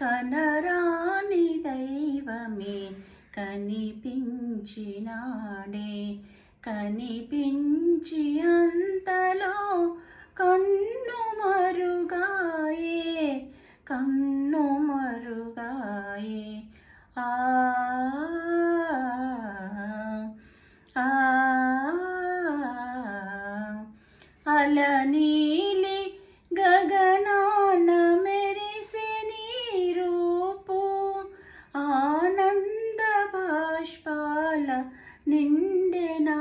కనరాని దైవమే కనిపించినాడే కనిపించి అంతలో కన్ను మరుగాయే కన్ను మరుగాయే ఆ ఆ బాష్పాల నిండే నా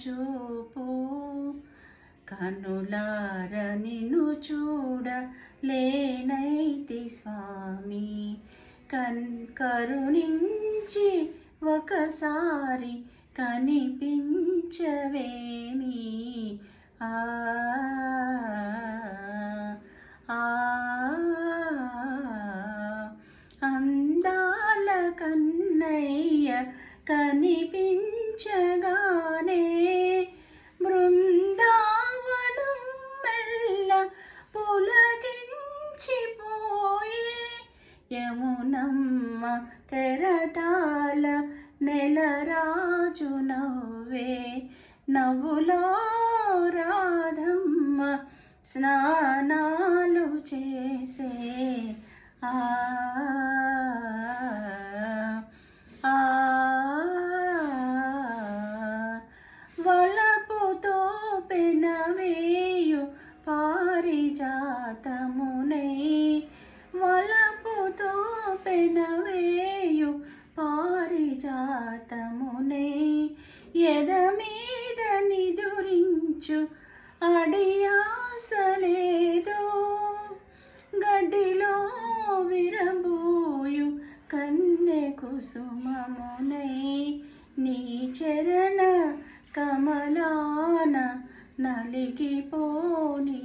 చూపు కనులార నిన్ను చూడ లేనైతి స్వామి కన్ కరుణించి ఒకసారి కనిపించవేమి ఆ ఆ అందాల కన్నయ్య కనిపించగానే బృందావనం మెల్ల పులగించిపోయే యమునమ్మ కెరటాల నెలరాజు నవ్వే నవ్వులో రాధమ్మ స్నానాలు పాతమునై వలపుతో పెనవేయు పారిజాతమునై ఎద మీద నిదురించు అడియాసలేదో గడ్డిలో విరబోయు కన్నె కుసుమమునై నీ చరణ కమలాన నలిగిపోనీ